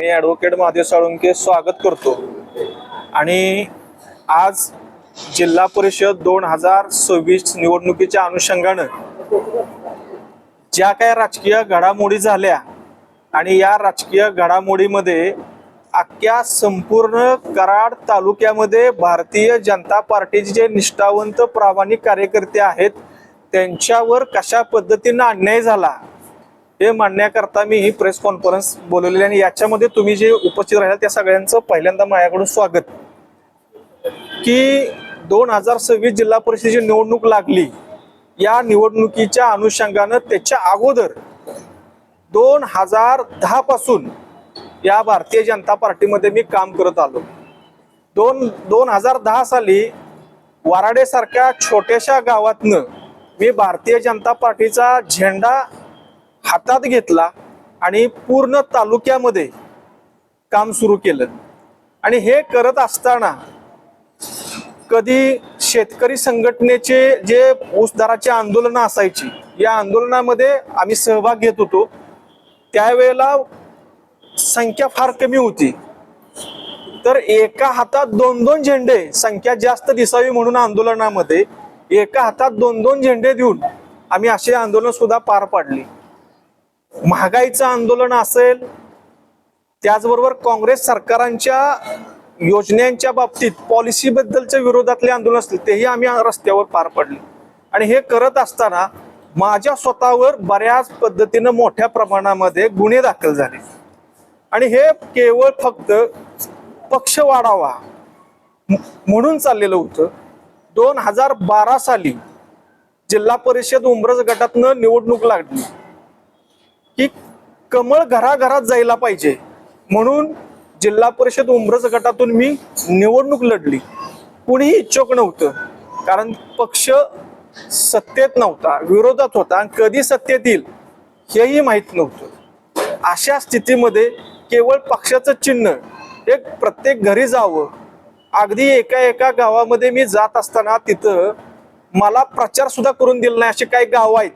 मी advocate Mahadev Salunke स्वागत करतो. आणि आज जिल्हा परिषद दोन हजार सव्वीस निवडणुकीच्या अनुषंगानं ज्या काही राजकीय घडामोडी झाल्या आणि या राजकीय घडामोडीमध्ये अख्ख्या संपूर्ण कराड तालुक्यामध्ये भारतीय जनता पार्टीचे जे निष्ठावंत प्रामाणिक कार्यकर्ते आहेत त्यांच्यावर कशा पद्धतीनं अन्याय झाला? हे मांडण्याकरता मी ही प्रेस कॉन्फरन्स बोलवलेली आणि याच्यामध्ये तुम्ही जे उपस्थित राहिला त्या सगळ्यांचं पहिल्यांदा माझ्याकडून स्वागत. की दोन हजार सव्वीस जिल्हा परिषदेची निवडणूक लागली या निवडणुकीच्या अनुषंगानं त्याच्या अगोदर दोन हजार दहा पासून या भारतीय जनता पार्टीमध्ये मी काम करत आलो. दोन दोन हजार दहा साली वराडेसारख्या छोट्याशा गावातनं मी भारतीय जनता पार्टीचा झेंडा हातात घेतला आणि पूर्ण तालुक्यामध्ये काम सुरू केलं. आणि हे करत असताना कधी शेतकरी संघटनेचे जे ऊसदाराचे आंदोलनं असायची या आंदोलनामध्ये आम्ही सहभाग घेत होतो. त्यावेळेला संख्या फार कमी होती. तर एका हातात दोन दोन झेंडे संख्या जास्त दिसावी म्हणून आंदोलनामध्ये एका हातात दोन दोन झेंडे देऊन आम्ही असे आंदोलन सुद्धा पार पाडली. महागाईचं आंदोलन असेल त्याचबरोबर काँग्रेस सरकारांच्या योजनांच्या बाबतीत पॉलिसीबद्दलच्या विरोधातले आंदोलन असतील तेही आम्ही रस्त्यावर पार पडले. आणि हे करत असताना माझ्या स्वतःवर बऱ्याच पद्धतीनं मोठ्या प्रमाणामध्ये गुन्हे दाखल झाले. आणि हे केवळ फक्त पक्ष वाढावा म्हणून चाललेलं होतं. दोन हजार बारा साली जिल्हा परिषद उमरज गटातनं निवडणूक लागली. की कमळ घराघरात जायला पाहिजे. म्हणून जिल्हा परिषद उमरज गटातून मी निवडणूक लढली. कुणीही इच्छुक नव्हतं. कारण पक्ष सत्तेत नव्हता विरोधात होता आणि कधी सत्तेत येईल हेही माहीत नव्हतं. अशा स्थितीमध्ये केवळ पक्षाचं चिन्ह हे प्रत्येक घरी जावं. अगदी एका एका गावामध्ये मी जात असताना तिथं मला प्रचार सुद्धा करून दिला नाही असे काही गाव आहेत.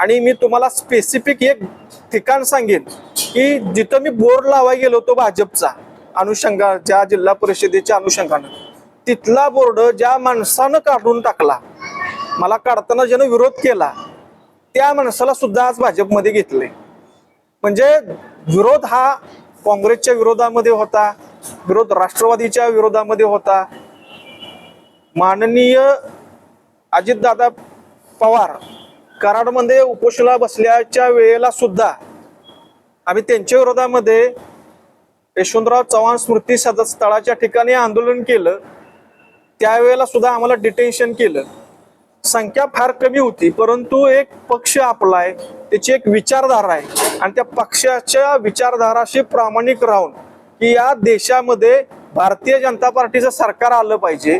आणि मी तुम्हाला स्पेसिफिक एक ठिकाण सांगेन की जिथं मी बोर्ड लावाय गेलो होतो भाजपचा अनुषंगा ज्या जिल्हा परिषदेच्या अनुषंगानं. तिथला बोर्ड ज्या माणसानं काढून टाकला मला काढताना ज्यानं विरोध केला त्या माणसाला सुद्धा आज भाजपमध्ये घेतले म्हणजे विरोध हा काँग्रेसच्या विरोधामध्ये होता विरोध राष्ट्रवादीच्या विरोधामध्ये होता. माननीय अजितदादा पवार कराडमध्ये उपोषणाला बसल्याच्या वेळेला सुद्धा आम्ही त्यांच्या विरोधामध्ये यशवंतराव चव्हाण स्मृती स्थळाच्या ठिकाणी आंदोलन केलं. त्यावेळेला सुद्धा आम्हाला डिटेन्शन केलं. संख्या फार कमी होती परंतु एक पक्ष आपला आहे त्याची एक विचारधारा आहे. आणि त्या पक्षाच्या विचारधाराशी प्रामाणिक राहून की या देशामध्ये भारतीय जनता पार्टीचं सरकार आलं पाहिजे.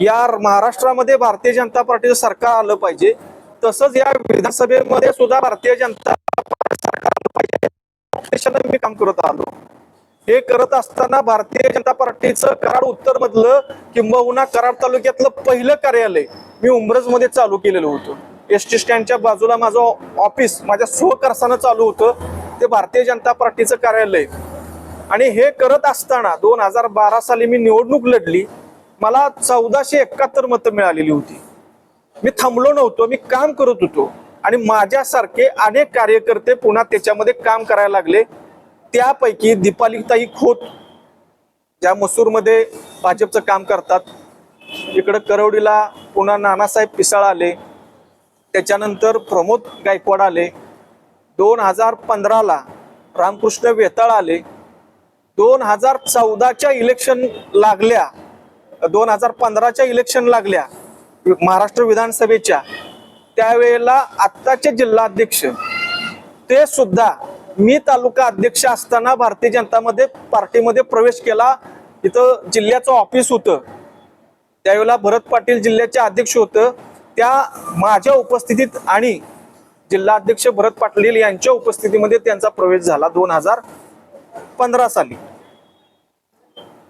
या महाराष्ट्रामध्ये भारतीय जनता पार्टीचं सरकार आलं पाहिजे. तसंच या विधानसभेमध्ये सुद्धा भारतीय जनता पार्टी मी काम करत आलो. हे करत असताना भारतीय जनता पार्टीचं कराड उत्तर मधलं किंबहुना कराड तालुक्यातलं पहिलं कार्यालय मी उमरजमध्ये चालू केलेलं होतं. एस टी स्टँडच्या बाजूला माझं ऑफिस माझ्या स्वखर्चानं चालू होतं. ते भारतीय जनता पार्टीचं कार्यालय. आणि हे करत असताना दोन हजार बारा साली मी निवडणूक लढली. मला चौदाशे एकाहत्तर मतं मिळालेली होती. मी थांबलो नव्हतो मी काम करत होतो. आणि माझ्यासारखे अनेक कार्यकर्ते पुन्हा त्याच्यामध्ये काम करायला लागले. त्यापैकी दीपालिताई खोत ज्या मसूरमध्ये भाजपचं काम करतात. इकडं करवडीला पुन्हा नानासाहेब पिसाळ आले. त्याच्यानंतर प्रमोद गायकवाड आले. दोन हजार पंधराला रामकृष्ण वेताळ आले. दोन हजार चौदाच्या इलेक्शन लागल्या. दोन हजार पंधराच्या इलेक्शन लागल्या. महाराष्ट्र विधानसभेच्या त्यावेळेला आत्ताचे जिल्हाध्यक्ष ते सुद्धा मी तालुका अध्यक्ष असताना भारतीय जनतामध्ये पार्टीमध्ये प्रवेश केला. इथं जिल्ह्याचं ऑफिस होतं. त्यावेळेला भरत पाटील जिल्ह्याचे अध्यक्ष होतं. त्या माझ्या उपस्थितीत आणि जिल्हाध्यक्ष भरत पाटील यांच्या उपस्थितीमध्ये त्यांचा प्रवेश झाला दोन हजार पंधरा साली.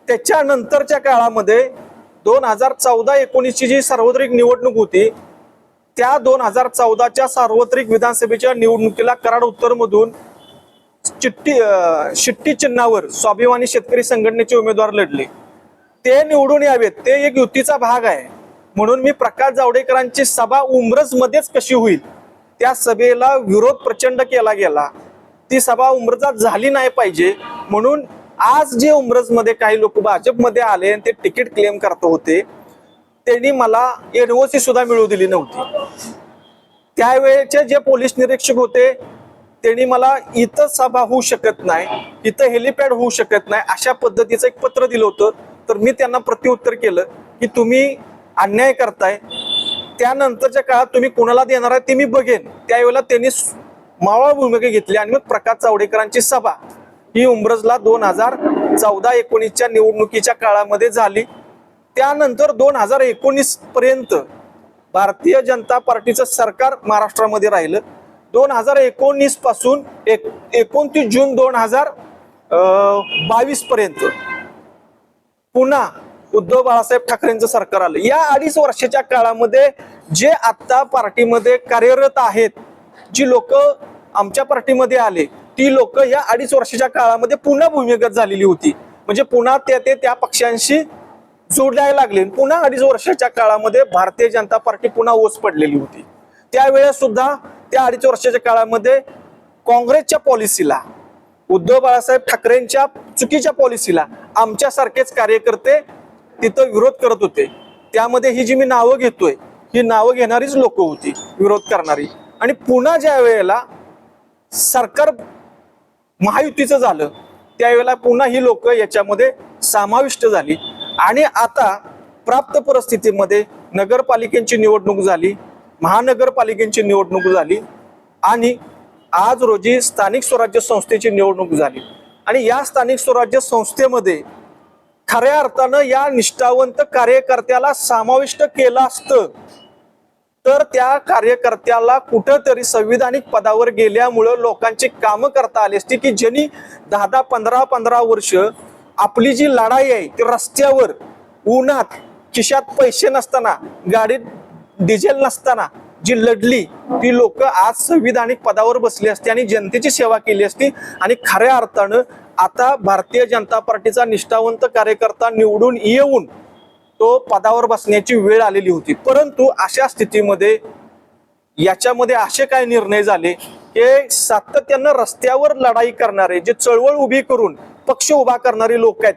त्याच्यानंतरच्या काळामध्ये दोन हजार चौदा एकोणीसची जी सार्वत्रिक निवडणूक होती त्या दोन हजार चौदाच्या सार्वत्रिक विधानसभेच्या निवडणुकीला कराड उत्तर मधून चिठ्ठी शिट्टी चिन्हावर स्वाभिमानी शेतकरी संघटनेचे उमेदवार लढले. ते निवडून यावेत. ते एक युतीचा भाग आहे. म्हणून मी प्रकाश जावडेकरांची सभा उमरज मध्येच कशी होईल त्या सभेला विरोध प्रचंड केला गेला. ती सभा उमरजात झाली नाही पाहिजे. म्हणून आज जे उमरजमध्ये काही लोक भाजपमध्ये आले आणि ते तिकीट क्लेम करत होते त्यांनी मला एनओसी सुद्धा मिळवू दिली नव्हती. त्यावेळेचे जे पोलीस निरीक्षक होते त्यांनी मला इथं सभा होऊ शकत नाही इथं हेलिपॅड होऊ शकत नाही अशा पद्धतीचं एक पत्र दिलं होतं. तर मी त्यांना प्रत्युत्तर केलं की तुम्ही अन्याय करताय. त्यानंतरच्या काळात तुम्ही कोणाला देणार आहे ते मी बघेन. त्यावेळेला त्यांनी मावळ भूमिका घेतली आणि मग प्रकाश चावडेकरांची सभा. ही उमरजला दोन हजार चौदा एकोणीसच्या निवडणुकीच्या काळामध्ये झाली. त्यानंतर दोन हजार एकोणीस पर्यंत भारतीय जनता पार्टीचं सरकार महाराष्ट्रामध्ये राहिलं. दोन हजार एकोणीसपासून एक एकोणतीस जून दोन हजार बावीस पर्यंत पुन्हा उद्धव बाळासाहेब ठाकरेंचं सरकार आलं. या अडीच वर्षाच्या काळामध्ये जे आता पार्टीमध्ये कार्यरत आहेत जी लोक आमच्या पार्टीमध्ये आले ती लोक या अडीच वर्षाच्या काळामध्ये पुन्हा भूमिगत झालेली होती. म्हणजे पुन्हा ते ते त्या पक्षांशी जोडायला लागले पुन्हा अडीच वर्षाच्या काळामध्ये भारतीय जनता पार्टी पुन्हा ओस पडलेली होती. त्यावेळेस सुद्धा त्या अडीच वर्षाच्या काळामध्ये काँग्रेसच्या पॉलिसीला उद्धव बाळासाहेब ठाकरेंच्या चुकीच्या पॉलिसीला आमच्यासारखेच कार्यकर्ते तिथं विरोध करत होते. त्यामध्ये ही जी मी नावं घेतोय ही नावं घेणारीच लोक होती विरोध करणारी. आणि पुन्हा ज्या वेळेला सरकार महायुतीचं झालं त्यावेळेला पुन्हा ही लोक याच्यामध्ये समाविष्ट झाली. आणि आता प्राप्त परिस्थितीमध्ये नगरपालिकेची निवडणूक झाली महानगरपालिकेची निवडणूक झाली आणि आज रोजी स्थानिक स्वराज्य संस्थेची निवडणूक झाली. आणि या स्थानिक स्वराज्य संस्थेमध्ये खऱ्या अर्थानं या निष्ठावंत कार्यकर्त्याला समाविष्ट केलं असतं. तर त्या कार्यकर्त्याला कुठंतरी संविधानिक पदावर गेल्यामुळं लोकांची कामं करता आली असती की ज्यांनी दहा दहा पंधरा पंधरा वर्ष आपली जी लढाई आहे ती रस्त्यावर उन्हात खिशात पैसे नसताना गाडीत डिझेल नसताना जी लढली ती लोक आज संविधानिक पदावर बसली असती आणि जनतेची सेवा केली असती. आणि खऱ्या अर्थानं आता भारतीय जनता पार्टीचा निष्ठावंत कार्यकर्ता निवडून येऊन तो पदावर बसण्याची वेळ आलेली होती. परंतु अशा स्थितीमध्ये याच्यामध्ये असे काय निर्णय झाले की सातत्यानं रस्त्यावर लढाई करणारे जे चळवळ उभी करून पक्ष उभा करणारे लोक आहेत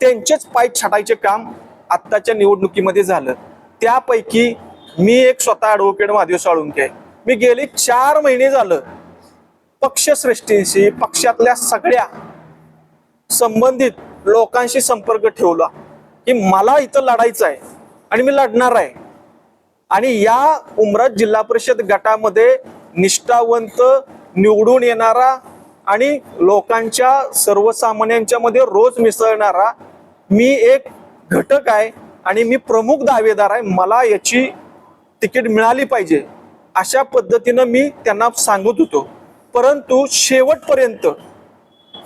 त्यांचेच पाय छाटायचे काम आत्ताच्या निवडणुकीमध्ये झालं. त्यापैकी मी एक स्वतः ऍडव्होकेट महादेव साळुंके आहे. मी गेले चार महिने झालं पक्षश्रेष्ठींशी पक्षातल्या सगळ्या संबंधित लोकांशी संपर्क ठेवला. की मला इथं लढायचं आहे आणि मी लढणार आहे. आणि या उमरात जिल्हा परिषद गटामध्ये निष्ठावंत निवडून येणारा आणि लोकांच्या सर्वसामान्यांच्या मध्ये रोज मिसळणारा मी एक घटक आहे आणि मी प्रमुख दावेदार आहे. मला याची तिकीट मिळाली पाहिजे अशा पद्धतीनं मी त्यांना सांगत होतो. परंतु शेवटपर्यंत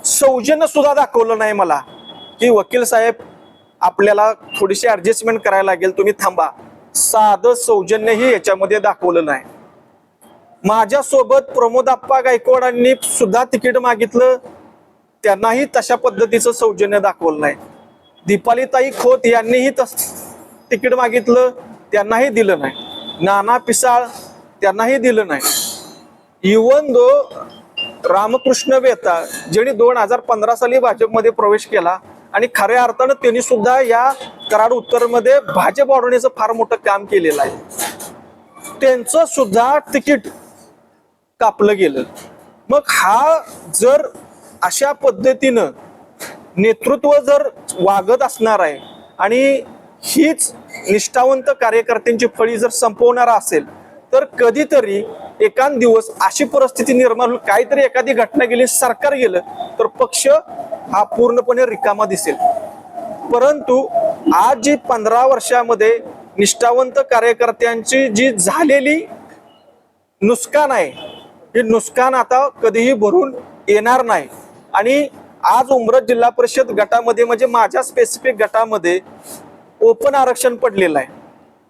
सौजन्य सुद्धा दाखवलं नाही मला की वकील साहेब आपल्याला थोडीशी ऍडजस्टमेंट करायला लागेल. तुम्ही थांबा. साधं सौजन्यही याच्यामध्ये दाखवलं नाही. माझ्यासोबत प्रमोद आप्पा गायकवाडांनी सुद्धा तिकीट मागितलं. त्यांनाही तशा पद्धतीचं सौजन्य दाखवलं नाही. दीपालीताई खोत यांनीही तस तिकीट मागितलं. त्यांनाही दिलं नाही. नाना पिसाळ त्यांनाही दिलं नाही. इवन दो रामकृष्ण वेताळ ज्यांनी दोन हजार पंधरा साली भाजपमध्ये प्रवेश केला आणि खऱ्या अर्थानं त्यांनी सुद्धा या कराड उत्तरमध्ये भाजप वाढवण्याचं फार मोठं काम केलेलं आहे. त्यांचं सुद्धा तिकीट कापलं गेलं. मग हा जर अशा पद्धतीनं नेतृत्व जर वागत असणार आहे आणि हीच निष्ठावंत कार्यकर्त्यांची फळी जर संपवणारा असेल तर कधीतरी एकान दिवस अशी परिस्थिती निर्माण होईल. काहीतरी एखादी घटना गेली सरकार गेलं तर पक्ष हा पूर्णपणे रिकामा दिसेल. परंतु आज जी पंधरा वर्षामध्ये निष्ठावंत कार्यकर्त्यांची जी झालेली नुकसान आहे हे नुकसान आता कधीही भरून येणार नाही. आणि आज उमरत जिल्हा परिषद गटामध्ये म्हणजे माझ्या स्पेसिफिक गटामध्ये ओपन आरक्षण पडलेलं आहे.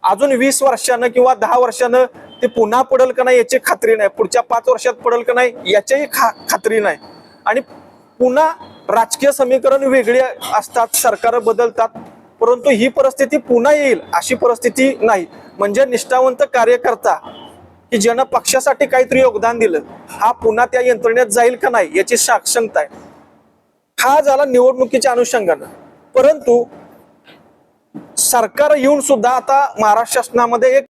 अजून वीस वर्षानं किंवा दहा वर्षानं ते पुन्हा पडेल का नाही याची खात्री नाही. पुढच्या पाच वर्षात पडेल का नाही याच्याही खा खात्री नाही. आणि पुन्हा राजकीय समीकरण वेगळी असतात सरकार बदलतात परंतु ही परिस्थिती पुन्हा येईल अशी परिस्थिती नाही. म्हणजे निष्ठावंत कार्यकर्ता की ज्यानं पक्षासाठी काहीतरी योगदान दिलं हा पुन्हा त्या यंत्रणेत जाईल का नाही याची साक्षंकता आहे. हा झाला निवडणुकीच्या अनुषंगानं. परंतु सरकार येऊन सुद्धा आता महाराष्ट्र शासनामध्ये एक